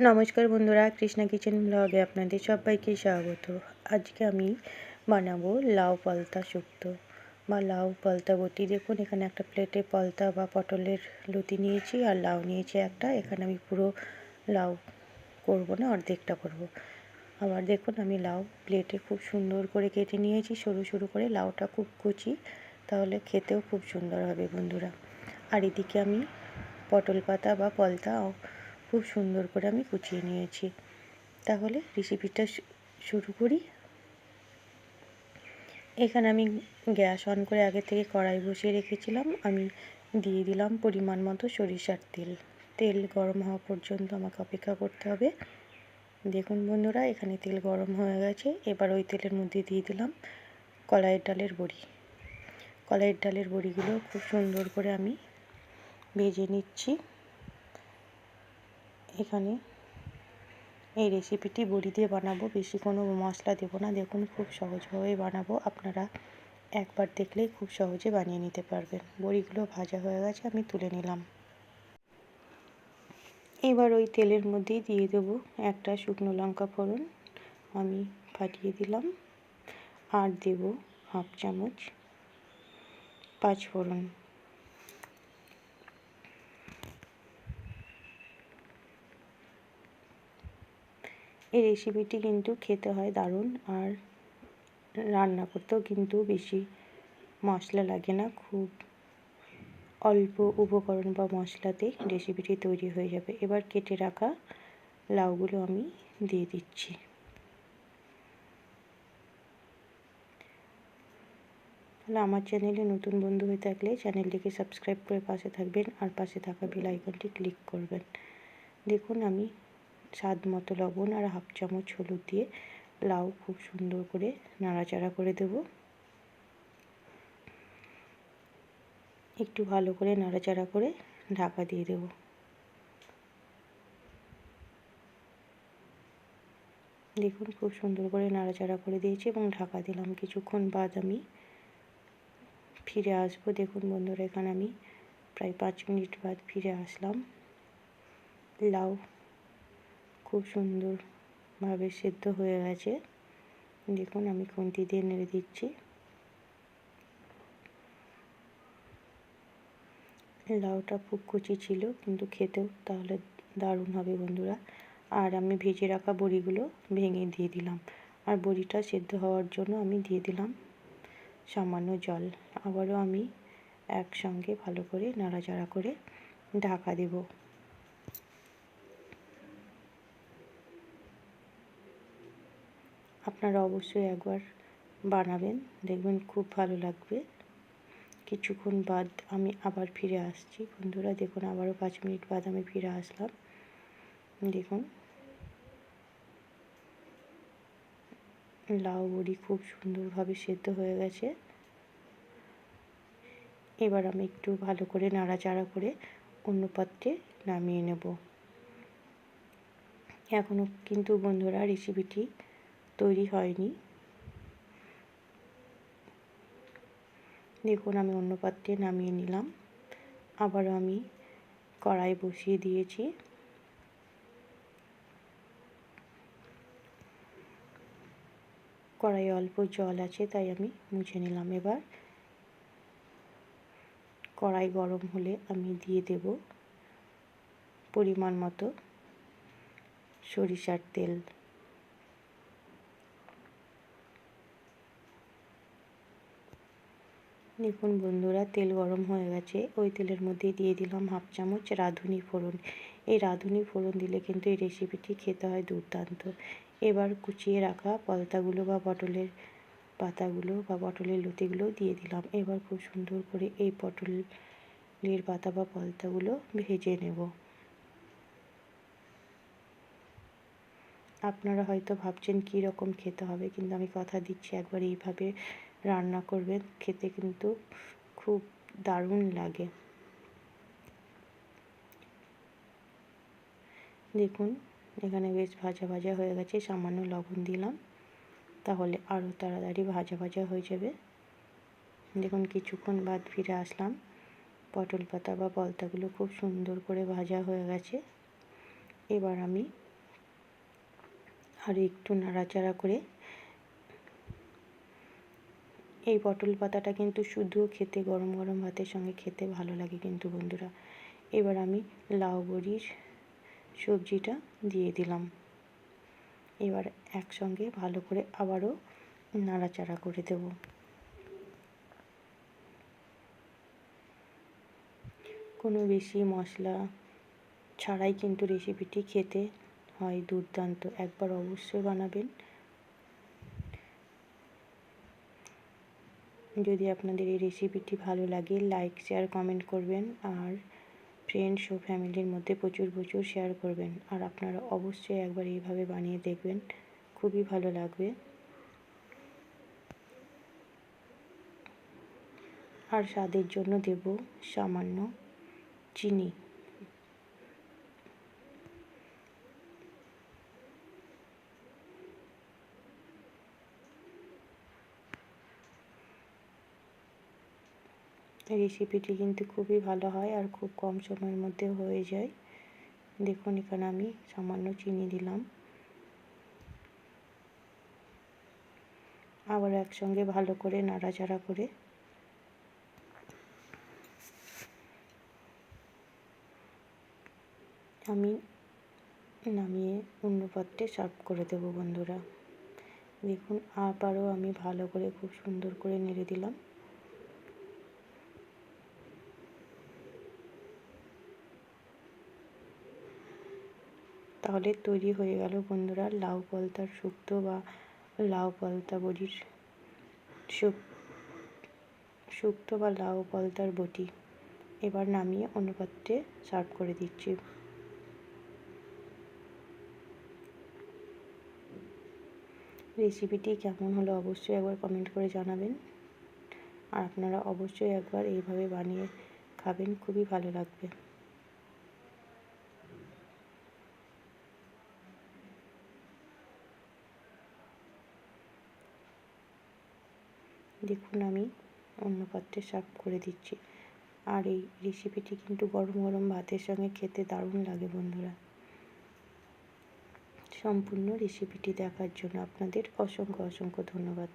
নমস্কার বন্ধুরা, কৃষ্ণা কিচেন ব্লগে আপনাদের সবাইকে স্বাগত। আজকে আমি বানাবো লাউ পালতা শুক্তো। বা লাউ পালতা বটি। দেখুন, এখানে একটা প্লেটে পালতা বা পটলের লতি নিয়েছি আর লাউ নিয়েছি একটা। এখানে আমি পুরো লাউ করব না, অর্ধেকটা করব। আবার দেখুন, আমি লাউ প্লেটে খুব সুন্দর করে কেটে নিয়েছি, সরু সরু করে। লাউটা খুব কুচি, তাহলে খেতেও খুব সুন্দর হবে বন্ধুরা। আর এদিকে আমি পটল পাতা বা পলতা খুব সুন্দর করে আমি কুচিয়ে নিয়েছি। তাহলে রেসিপিটা শুরু করি। এখানে আমি গ্যাস অন করে আগে থেকে কড়াই বসিয়ে রেখেছিলাম। আমি দিয়ে দিলাম পরিমাণ মতো সরিষার তেল। তেল গরম হওয়া পর্যন্ত আমাকে অপেক্ষা করতে হবে। দেখুন বন্ধুরা, এখানে তেল গরম হয়ে গেছে। এবার ওই তেলের মধ্যে দিয়ে দিলাম কলাইয়ের ডালের বড়ি। কলাইয়ের ডালের বড়িগুলো খুব সুন্দর করে আমি ভেজে নিচ্ছি। এখানে এই রেসিপিটি বড়ি দিয়ে বানাবো, বেশি কোনো মশলা দেবো না। দেখুন, খুব সহজভাবেই বানাবো। আপনারা একবার দেখলেই খুব সহজে বানিয়ে নিতে পারবেন। বড়িগুলো ভাজা হয়ে গেছে, আমি তুলে নিলাম। এবার ওই তেলের মধ্যেই দিয়ে দেবো একটা শুকনো লঙ্কা ফোড়ন। আমি ফাটিয়ে দিলাম। আর দেব হাফ চামচ পাঁচ ফোড়ন এই রেসিপিটি কিন্তু খেতে হয় দারুণ আর রান্না করতেও কিন্তু বেশি মশলা লাগে না। খুব অল্প উপকরণ বা মশলাতেই রেসিপিটি তৈরি হয়ে যাবে। এবার কেটে রাখা লাউগুলো আমি দিয়ে দিচ্ছি। তাহলে আমার চ্যানেলে নতুন বন্ধু হয়ে থাকলে চ্যানেলটিকে সাবস্ক্রাইব করে পাশে থাকবেন আর পাশে থাকা বেল আইকনটি ক্লিক করবেন। দেখুন আমি স্বাদ মতো লবণ আর হাফ চামচ হলুদ দিয়ে লাউ খুব সুন্দর করে নাড়াচাড়া করে দেব। একটু ভালো করে নাড়াচাড়া করে ঢাকা দিয়ে দেব। দেখুন খুব সুন্দর করে নাড়াচাড়া করে দিয়েছি এবং ঢাকা দিলাম কিছুক্ষণ বাদ আমি। ফিরে আসব। দেখুন বন্ধুরা, এখানে আমি প্রায় পাঁচ মিনিট বাদ ফিরে আসলাম। লাউ খুব সুন্দরভাবে সেদ্ধ হয়ে গেছে। দেখুন, আমি খুন্তি দিয়ে নেড়ে দিচ্ছি। লাউটা খুব কুচি ছিল, কিন্তু খেতেও তাহলে দারুণ হবে বন্ধুরা। আর আমি ভেজে রাখা বড়িগুলো ভেঙে দিয়ে দিলাম। আর বড়িটা সেদ্ধ হওয়ার জন্য আমি দিয়ে দিলাম সামান্য জল। আবারও আমি একসঙ্গে ভালো করে নাড়াচাড়া করে ঢাকা দেবো। আপনারা অবশ্যই একবার বানাবেন, দেখবেন খুব ভালো লাগবে। কিছুক্ষণ বাদ আমি আবার ফিরে আসছি। বন্ধুরা, দেখুন, আবারও পাঁচ মিনিট বাদ আমি ফিরে আসলাম। দেখুন। লাউ বড়ি খুব সুন্দরভাবে সেদ্ধ হয়ে গেছে। এবার আমি একটু ভালো করে নাড়াচাড়া করে অন্য পাত্রে নামিয়ে নেব। এখনও কিন্তু বন্ধুরা রেসিপিটি তৈরি হয়নি। দেখুন, আমি অন্য পাত্রে নামিয়ে নিলাম। আবার আমি কড়াই বসিয়ে দিয়েছি। কড়াই অল্প জল আছে, তাই আমি মুছে নিলাম এবার। কড়াই গরম হলে আমি দিয়ে দেব পরিমাণ মতো সরিষার তেল। দেখুন বন্ধুরা, তেল গরম হয়ে গেছে। ওই তেলের মধ্যে দিয়ে দিলাম হাফ চামচ রাঁধুনি ফোড়ন। এই রাঁধুনি ফোড়ন দিলে কিন্তু এই রেসিপিটি খেতে হয় দুর্দান্ত। এবার কুচিয়ে রাখা পলতাগুলো বা পটলের পাতাগুলো বা পটলের লতিগুলো দিয়ে দিলাম। এবার খুব সুন্দর করে এই পটলের পাতা বা পলতাগুলো ভেজে নেব। আপনারা হয়তো ভাবছেন কী রকম খেতে হবে, কিন্তু আমি কথা দিচ্ছি একবার এইভাবে রান্না করবেন খেতে কিন্তু খুব দারুণ লাগে। দেখুন, এখানে বেশ ভাজা ভাজা হয়ে গেছে, সামান্য লবণ দিলাম। তাহলে আরও তাড়াতাড়ি ভাজা ভাজা হয়ে যাবে। দেখুন, কিছুক্ষণ বাদ ফিরে আসলাম। পটল পাতা বা পলতাগুলো খুব সুন্দর করে ভাজা হয়ে গেছে। এবার আমি আর একটু নাড়াচাড়া করে এই পটল পাতাটা কিন্তু শুধু খেতে গরম গরম ভাতের সঙ্গে খেতে ভালো লাগে কিন্তু বন্ধুরা। এবার আমি লাউ বড়ির সবজিটা দিয়ে দিলাম। এবার একসঙ্গে ভালো করে আবারও নাড়াচাড়া করে দেব। কোনো বেশি মশলা ছাড়াই কিন্তু রেসিপিটি খেতে হয় দুর্দান্ত। একবার অবশ্যই বানাবেন। যদি আপনাদের এই রেসিপিটি ভালো লাগে লাইক শেয়ার কমেন্ট করবেন। আর ফ্রেন্ডস ও ফ্যামিলির মধ্যে প্রচুর প্রচুর শেয়ার করবেন। আর আপনারা অবশ্যই একবার এইভাবে বানিয়ে দেখবেন। খুবই ভালো লাগবে। আর স্বাদের জন্য দেব সামান্য চিনি। রেসিপিটি কিন্তু খুবই ভালো হয় আর খুব কম সময়ের মধ্যে হয়ে যায়। দেখুন, এখানে আমি সামান্য চিনি দিলাম। আবার একসঙ্গে ভালো করে নাড়াচাড়া করে আমি নামিয়ে অন্য পাত্রে সার্ভ করে দেব বন্ধুরা। দেখুন, আবারও আমি ভালো করে খুব সুন্দর করে নেড়ে দিলাম। তাহলে তৈরি হয়ে গেল বন্ধুরা লাউ পলতার শুক্তো বা লাউ পলতা বড়ির শুক্তো বা লাউ পলতার বটি। এবার নামিয়ে অন্য পাত্রে সার্ভ করে দিচ্ছি। রেসিপিটি কেমন হলো অবশ্যই একবার কমেন্ট করে জানাবেন। আর আপনারা অবশ্যই একবার এইভাবে বানিয়ে খাবেন, খুবই ভালো লাগবে। দেখুন আমি অন্য পাত্রে সার্ভ করে দিচ্ছি। আর এই রেসিপিটি কিন্তু গরম গরম ভাতের সঙ্গে খেতে দারুণ লাগে বন্ধুরা। সম্পূর্ণ রেসিপিটি দেখার জন্য আপনাদের অসংখ্য অসংখ্য ধন্যবাদ।